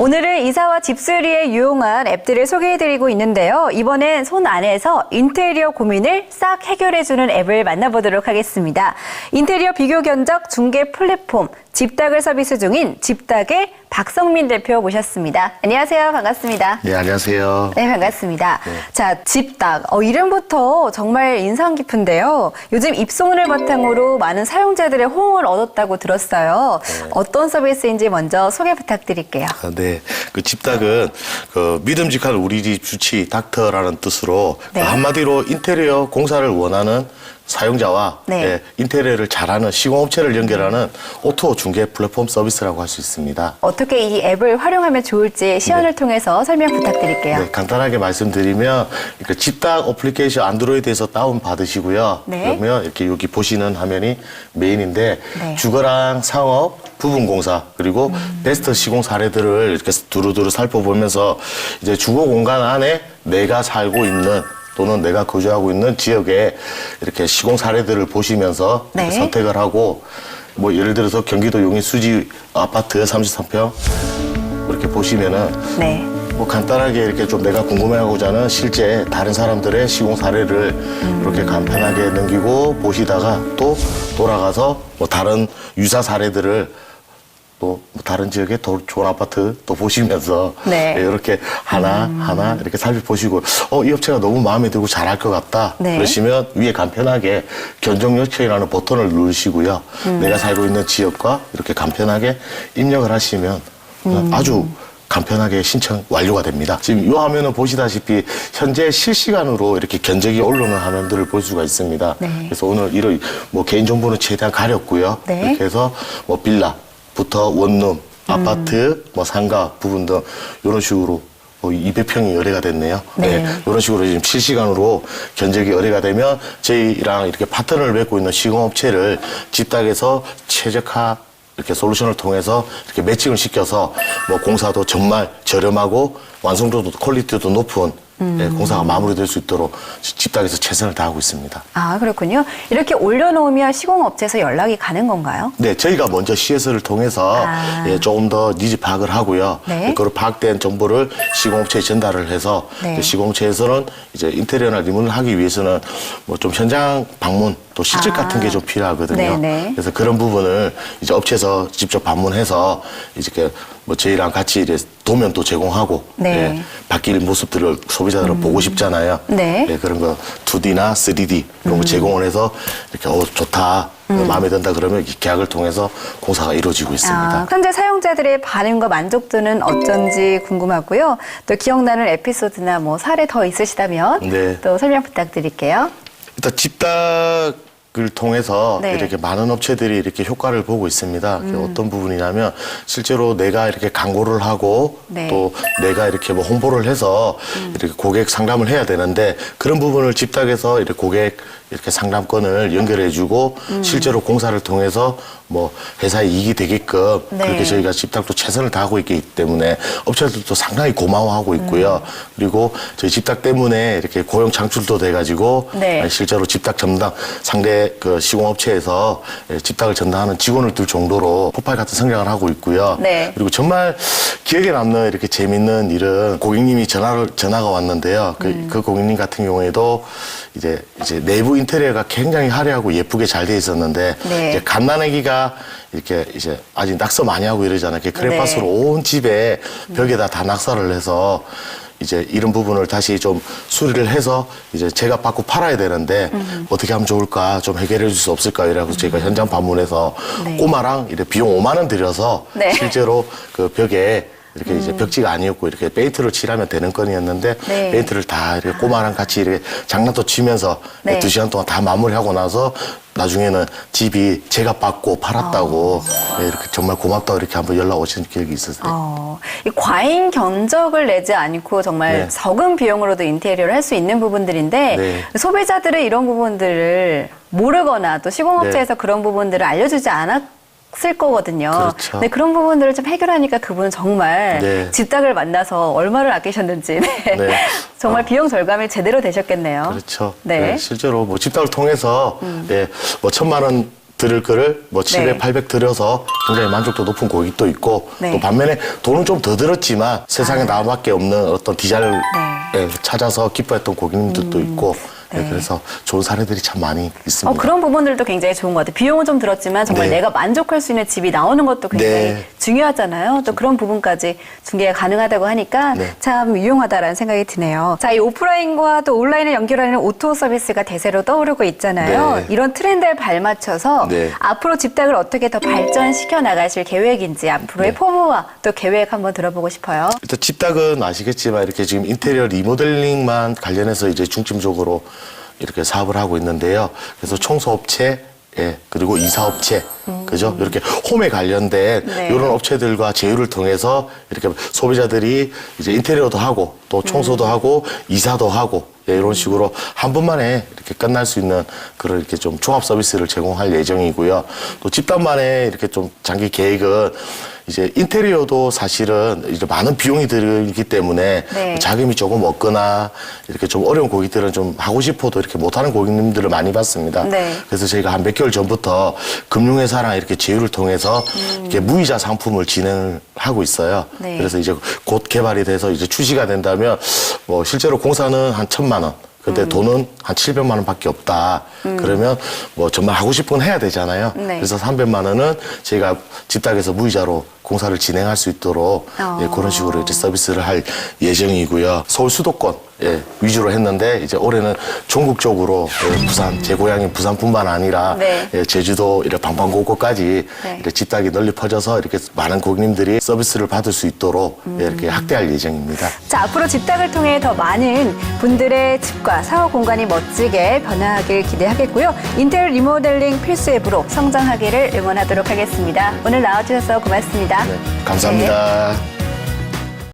오늘은 이사와 집수리에 유용한 앱들을 소개해드리고 있는데요. 이번엔 손 안에서 인테리어 고민을 싹 해결해주는 앱을 만나보도록 하겠습니다. 인테리어 비교 견적 중개 플랫폼 집닥을 서비스 중인 집닥의 박성민 대표 모셨습니다. 안녕하세요. 반갑습니다. 네, 안녕하세요. 네, 반갑습니다. 자, 집닥. 어, 이름부터 정말 인상 깊은데요. 요즘 입소문을 바탕으로 많은 사용자들의 호응을 얻었다고 들었어요. 어떤 서비스인지 먼저 소개 부탁드릴게요. 아, 네, 그 집닭은 그 믿음직한 우리 집 주치 닥터라는 뜻으로 네. 한마디로 인테리어 공사를 원하는 사용자와 네. 예, 인테리어를 잘하는 시공업체를 연결하는 오토 중개 플랫폼 서비스라고 할 수 있습니다. 어떻게 이 앱을 활용하면 좋을지 시연을 통해서 설명 부탁드릴게요. 네, 간단하게 말씀드리면 그 집닭 어플리케이션 안드로이드에서 다운 받으시고요. 네. 그러면 이렇게 여기 보시는 화면이 메인인데 네. 주거랑 상업 부분 공사 그리고 베스트 시공 사례들을 이렇게 두루두루 살펴보면서 이제 주거 공간 안에 내가 살고 있는 또는 내가 거주하고 있는 지역에 이렇게 시공 사례들을 보시면서 이렇게 네. 선택을 하고 뭐 예를 들어서 경기도 용인 수지 아파트 33평 이렇게 보시면은 네. 뭐 간단하게 이렇게 좀 내가 궁금해하고자 하는 실제 다른 사람들의 시공 사례를 이렇게 간편하게 넘기고 보시다가 또 돌아가서 뭐 다른 유사 사례들을 또뭐 다른 지역의 더 좋은 아파트 또 보시면서 네. 예, 이렇게 하나 하나 이렇게 살펴보시고 어 이 업체가 너무 마음에 들고 잘할 것 같다 네. 그러시면 위에 간편하게 견적 요청이라는 버튼을 누르시고요 내가 살고 있는 지역과 이렇게 간편하게 입력을 하시면 어, 아주 간편하게 신청 완료가 됩니다. 지금 이 화면은 보시다시피 현재 실시간으로 이렇게 견적이 올라오는 화면들을 볼 수가 있습니다. 네. 그래서 오늘 이런 뭐 개인 정보는 최대한 가렸고요. 네. 이렇게 해서 뭐 빌라 부터 원룸, 아파트, 뭐 상가 부분 등 이런 식으로 뭐 200평이 의뢰가 됐네요. 네. 이런 식으로 지금 실시간으로 견적이 의뢰가 되면 저희랑 이렇게 파트너를 맺고 있는 시공업체를 집닥에서 최적화 이렇게 솔루션을 통해서 이렇게 매칭을 시켜서 뭐 공사도 정말 저렴하고 완성도도 퀄리티도 높은 예, 공사가 마무리될 수 있도록 집닥에서 최선을 다하고 있습니다. 아, 그렇군요. 이렇게 올려놓으면 시공업체에서 연락이 가는 건가요? 네, 저희가 먼저 CS를 통해서 아. 예, 조금 더 니즈 파악을 하고요. 네. 그 파악된 정보를 시공업체에 전달을 해서 네. 그 시공업체에서는 이제 인테리어나 리모델을 하기 위해서는 뭐 좀 현장 방문 또 실직 아. 같은 게 좀 필요하거든요. 네, 네. 그래서 그런 부분을 이제 업체에서 직접 방문해서 이렇게 뭐 저희랑 같이 이제 도면도 제공하고 네. 예, 바뀔 모습들을 소비자들은 보고 싶잖아요. 네. 예, 그런 거 2D나 3D 이런 거 제공을 해서 이렇게 어 좋다 마음에 든다 그러면 이 계약을 통해서 공사가 이루어지고 있습니다. 아, 현재 사용자들의 반응과 만족도는 어쩐지 궁금하고요. 또 기억나는 에피소드나 뭐 사례 더 있으시다면 네. 또 설명 부탁드릴게요. 일단 집닥 을 통해서 네. 이렇게 많은 업체들이 이렇게 효과를 보고 있습니다. 그게 어떤 부분이냐면 실제로 내가 이렇게 광고를 하고 네. 또 내가 이렇게 뭐 홍보를 해서 이렇게 고객 상담을 해야 되는데 그런 부분을 집닥에서 이렇게 고객 이렇게 상담권을 연결해주고 음. 실제로 공사를 통해서 뭐 회사에 이익이 되게끔 네. 그렇게 저희가 집닥도 최선을 다하고 있기 때문에 업체들도 상당히 고마워하고 있고요. 음. 그리고 저희 집닥 때문에 이렇게 고용 창출도 돼가지고 네. 실제로 집닥 전담 상대 그 시공업체에서 예, 집닥을 전담하는 직원을 둘 정도로 폭발 같은 성장을 하고 있고요. 네. 그리고 정말 기억에 남는 이렇게 재밌는 일은 고객님이 전화를 전화가 왔는데요. 그, 음. 그 고객님 같은 경우에도 이제 이제 내부 인테리어가 굉장히 화려하고 예쁘게 잘 돼 있었는데 네. 이제 갓난아기가 이렇게 이제 아직 낙서 많이 하고 이러잖아요. 이렇게 크레파스로 네. 온 집에 벽에다 다 낙서를 해서 이제 이런 부분을 다시 좀 수리를 해서 이제 제가 받고 팔아야 되는데 어떻게 하면 좋을까 좀 해결해 줄 수 없을까 이래서 저희가 현장 방문해서 네. 꼬마랑 이렇게 비용 5만 원 들여서 네. 실제로 그 벽에 이렇게 이제 벽지가 아니었고 이렇게 페인트를 칠하면 되는 건이었는데 네. 페인트를 다 이렇게 꼬마랑 같이 이렇게 장난도 치면서 네. 두 시간 동안 다 마무리하고 나서 나중에는 집이 제가 받고 팔았다고 네, 이렇게 정말 고맙다고 이렇게 한번 연락 오신 기억이 있었어요. 어, 이 과잉 견적을 내지 않고 정말 네. 적은 비용으로도 인테리어를 할 수 있는 부분들인데 네. 소비자들은 이런 부분들을 모르거나 또 시공업체에서 네. 그런 부분들을 알려주지 않았 을 거거든요. 그렇죠. 근데 그런 부분들을 좀 해결하니까 그분은 정말 네. 집닥을 만나서 얼마를 아끼셨는지 네. 네. 정말 비용 절감이 제대로 되셨겠네요. 그렇죠. 네. 음. 네, 실제로 뭐 집단을 통해서 예, 뭐 천만 원 들을 거를 뭐 700, 네. 800 들여서 굉장히 만족도 높은 고객도 있고 네. 아. 또 반면에 돈은 좀 더 들었지만 세상에 나밖에 없는 어떤 디자인을 네. 예, 찾아서 기뻐했던 고객님들도 있고 예, 네. 그래서 좋은 사례들이 참 많이 있습니다. 어, 그런 부분들도 굉장히 좋은 것 같아요. 비용은 좀 들었지만 정말 네. 내가 만족할 수 있는 집이 나오는 것도 굉장히 네. 중요하잖아요. 또 그런 부분까지 중개가 가능하다고 하니까 네. 참 유용하다라는 생각이 드네요. 자, 이 오프라인과 또 온라인을 연결하는 오토 서비스가 대세로 떠오르고 있잖아요. 네. 이런 트렌드에 발맞춰서 네. 앞으로 집닭을 어떻게 더 발전시켜 나가실 계획인지 앞으로의 네. 포부와 또 계획 한번 들어보고 싶어요. 일단 집닭은 아시겠지만 이렇게 지금 인테리어 리모델링만 관련해서 이제 중점적으로 이렇게 사업을 하고 있는데요. 그래서 청소업체 예, 그리고 이사업체, 그죠? 이렇게 홈에 관련된 네. 이런 업체들과 제휴를 통해서 이렇게 소비자들이 이제 인테리어도 하고 또 청소도 하고 이사도 하고 예, 이런 식으로 한 번만에 이렇게 끝날 수 있는 그런 이렇게 좀 종합 서비스를 제공할 예정이고요. 또 집단만의 이렇게 좀 장기 계획은 이제 인테리어도 사실은 이제 많은 비용이 들기 때문에 네. 자금이 조금 없거나 이렇게 좀 어려운 고객들은 좀 하고 싶어도 이렇게 못하는 고객님들을 많이 봤습니다. 네. 그래서 저희가 한 몇 개월 전부터 금융회사랑 이렇게 제휴를 통해서 이렇게 무이자 상품을 진행을 하고 있어요. 네. 그래서 이제 곧 개발이 돼서 이제 출시가 된다면 뭐 실제로 공사는 한 천만 원. 근데 돈은 한 700만 원밖에 없다. 그러면 뭐 정말 하고 싶은 건 해야 되잖아요. 네. 그래서 300만 원은 저희가 집닭에서 무이자로 공사를 진행할 수 있도록 어. 예, 그런 식으로 이제 서비스를 할 예정이고요. 서울 수도권 예, 위주로 했는데 이제 올해는 전국적으로 예, 부산 제 고향인 부산뿐만 아니라 네. 예, 제주도 이렇게 방방곡곡까지 네. 이렇게 집닭이 널리 퍼져서 이렇게 많은 고객님들이 서비스를 받을 수 있도록 예, 이렇게 음. 확대할 예정입니다. 자, 앞으로 집닭을 통해 더 많은 분들의 집과 사업 공간이 멋지게 변화하길 기대하겠고요. 인테리어 리모델링 필수 앱으로 성장하기를 응원하도록 하겠습니다. 오늘 나와주셔서 고맙습니다. 네, 감사합니다.